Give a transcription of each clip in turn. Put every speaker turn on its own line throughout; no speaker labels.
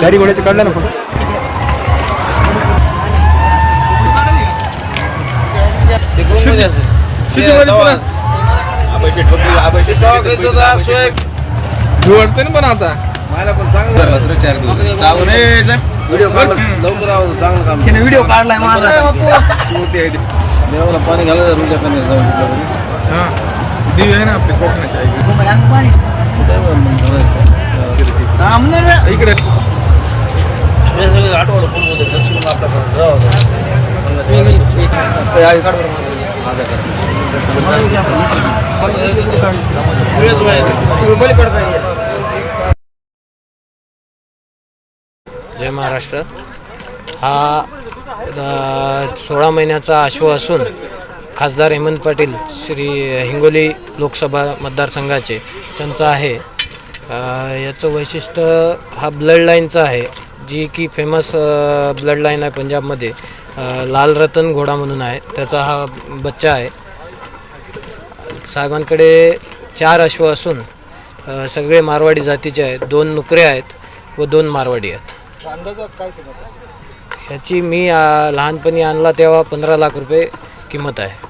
चारी घोड्याचे काढला ना फोटो वाटतं ना पण आता.
व्हिडिओ काढला. लवकर आवाज चांगलं काम
व्हिडिओ काढलाय माझा.
देवाला पाणी घालायचं पाणी जाऊन.
हा. आहे ना आपले कोकणाच्या इकडे
जय महाराष्ट्र. हा सोळा महिन्याचा आश्व असून खासदार हेमंत पाटील श्री हिंगोली लोकसभा मतदारसंघाचे. त्यांचा आहे याचं वैशिष्ट्य हा ब्लड लाईनचा आहे जी की फेमस ब्लड लाईन आहे पंजाबमध्ये. लाल रतन घोडा म्हणून आहे त्याचा हा बच्चा आहे. साहेबांकडे चार अश्व असून सगळे मारवाडी जातीचे आहेत. दोन नुकरे आहेत व दोन मारवाडी आहेत. ह्याची मी लहानपणी आणला तेव्हा पंधरा लाख रुपये किंमत आहे.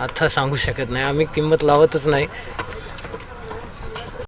आता सांगू शकत नाही. आम्ही किंमत लावतच नाही.